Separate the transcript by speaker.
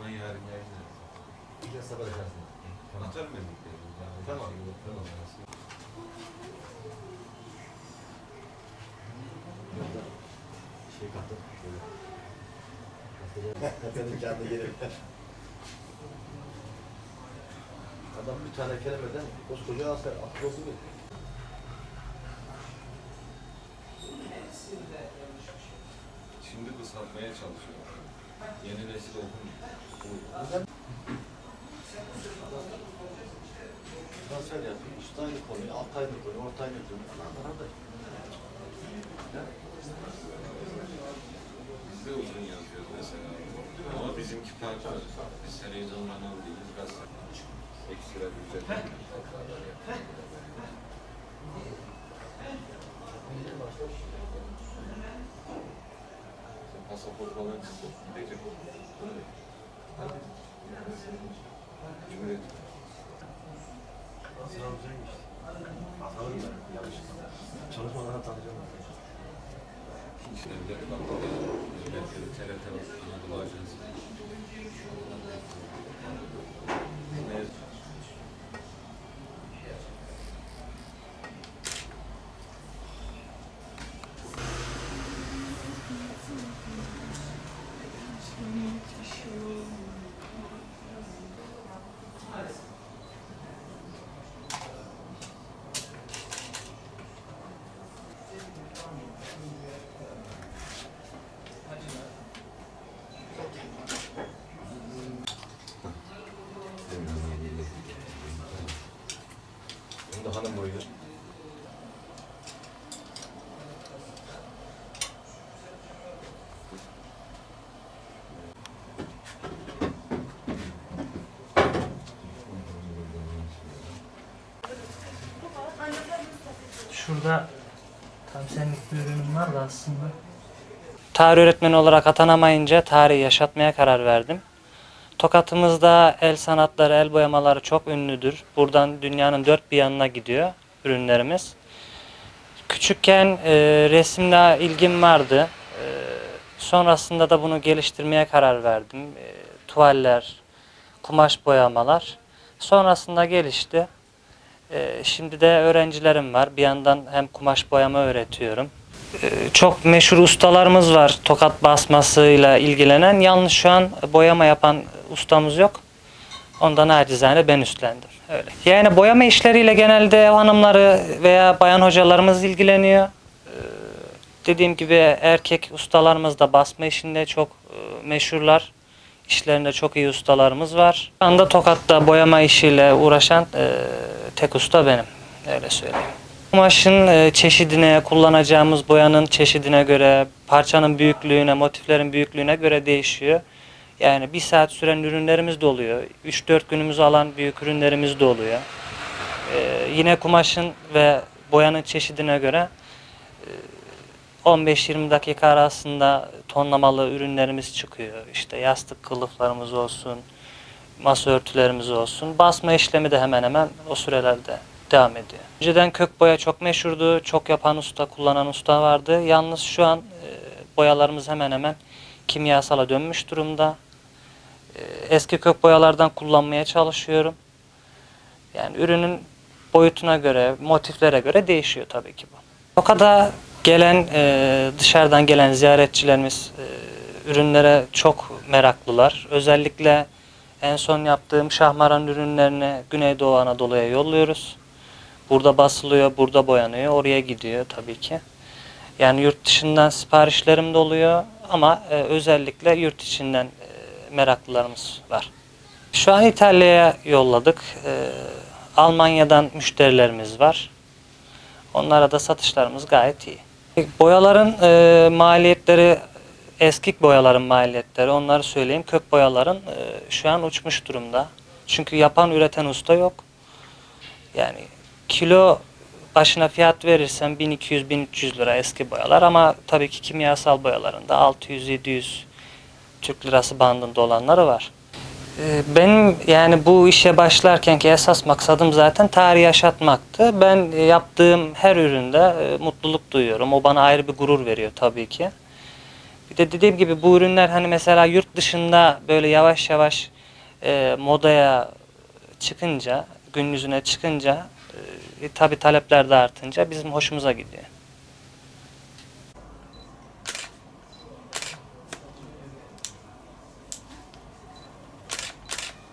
Speaker 1: zaman yarın yayınlarız.
Speaker 2: İlk sabah açarsın. Tamam.
Speaker 1: Atarım ben. Yani
Speaker 2: Tamam. Tamam. Şey. Böyle. Senin canlı yerim. Adam bir tane kelimeden koskoca asker akıl oldu mu?
Speaker 1: Şimdi kısaltmaya çalışıyor. Yeni nesil okumuyor.
Speaker 2: Transfer yapıyor. Üst aynı konuyu, alt aynı konuyu, orta aynı konuyu. Aman arkadaş. Ya,
Speaker 1: Biz de uzun yazıyoruz mesela. Ama bizimki farklı. Biz televizyondan aldığımız gazete. Ekstra ücret. Pasaport falan çıktı. Gidecek. Cumhuriyet.
Speaker 2: Sınav güzelmiş. Tanırım ben. Yanlış. Çalışmadan tanıyacağım.
Speaker 1: İşte bir de TRT Anadolu Ajansı.
Speaker 2: Boyuyor.
Speaker 3: Şurada tam senlik bir ürünüm var da aslında. Tarih öğretmeni olarak atanamayınca tarihi yaşatmaya karar verdim. Tokatımızda el sanatları, el boyamaları çok ünlüdür. Buradan dünyanın dört bir yanına gidiyor ürünlerimiz. Küçükken e, resimle ilgim vardı. E, sonrasında da bunu geliştirmeye karar verdim. E, tuvaller, kumaş boyamalar. Sonrasında gelişti. Ee, Şimdi de öğrencilerim var. Bir yandan hem kumaş boyama öğretiyorum. Ee, Çok meşhur ustalarımız var tokat basmasıyla ilgilenen. Yalnız şu an boyama yapan ustamız yok. Ondan acizane ben üstlendim. Öyle. Yani boyama işleriyle genelde hanımları veya bayan hocalarımız ilgileniyor. Ee, Dediğim gibi erkek ustalarımız da basma işinde çok e, meşhurlar. İşlerinde çok iyi ustalarımız var. Şu anda Tokat'ta boyama işiyle uğraşan e, tek usta benim. Öyle söyleyeyim. Kumaşın e, çeşidine, kullanacağımız boyanın çeşidine göre, parçanın büyüklüğüne, motiflerin büyüklüğüne göre değişiyor. Yani bir saat süren ürünlerimiz de oluyor. 3-4 günümüzü alan büyük ürünlerimiz de oluyor. E, yine kumaşın ve boyanın çeşidine göre e, 15-20 dakika arasında tonlamalı ürünlerimiz çıkıyor. İşte yastık kılıflarımız olsun, masa örtülerimiz olsun. Basma işlemi de hemen hemen o sürelerde devam ediyor. Önceden kök boya çok meşhurdu. Çok yapan usta, kullanan usta vardı. Yalnız şu an e, boyalarımız hemen hemen kimyasala dönmüş durumda. E, eski kök boyalardan kullanmaya çalışıyorum. Yani ürünün boyutuna göre, motiflere göre değişiyor tabii ki bu. O kadar gelen e, dışarıdan gelen ziyaretçilerimiz e, ürünlere çok meraklılar. Özellikle en son yaptığım şahmaran ürünlerini Güneydoğu Anadolu'ya yolluyoruz. Burada basılıyor, burada boyanıyor, oraya gidiyor tabii ki. Yani yurt dışından siparişlerim de oluyor ama e, özellikle yurt içinden e, meraklılarımız var. Şu an İtalya'ya yolladık. E, Almanya'dan müşterilerimiz var. Onlara da satışlarımız gayet iyi. Boyaların e, maliyetleri, eski boyaların maliyetleri onları söyleyeyim. Kök boyaların e, şu an uçmuş durumda. Çünkü yapan, üreten usta yok. Yani kilo başına fiyat verirsen 1200-1300 lira eski boyalar ama tabii ki kimyasal boyalarında 600-700 Türk lirası bandında olanları var. Ee, Benim yani bu işe başlarkenki esas maksadım zaten tarih yaşatmaktı. Ben e, yaptığım her üründe e, mutluluk duyuyorum. O bana ayrı bir gurur veriyor tabii ki. Bir de dediğim gibi bu ürünler hani mesela yurt dışında böyle yavaş yavaş e, modaya çıkınca, gün yüzüne çıkınca e, tabi talepler de artınca bizim hoşumuza gidiyor.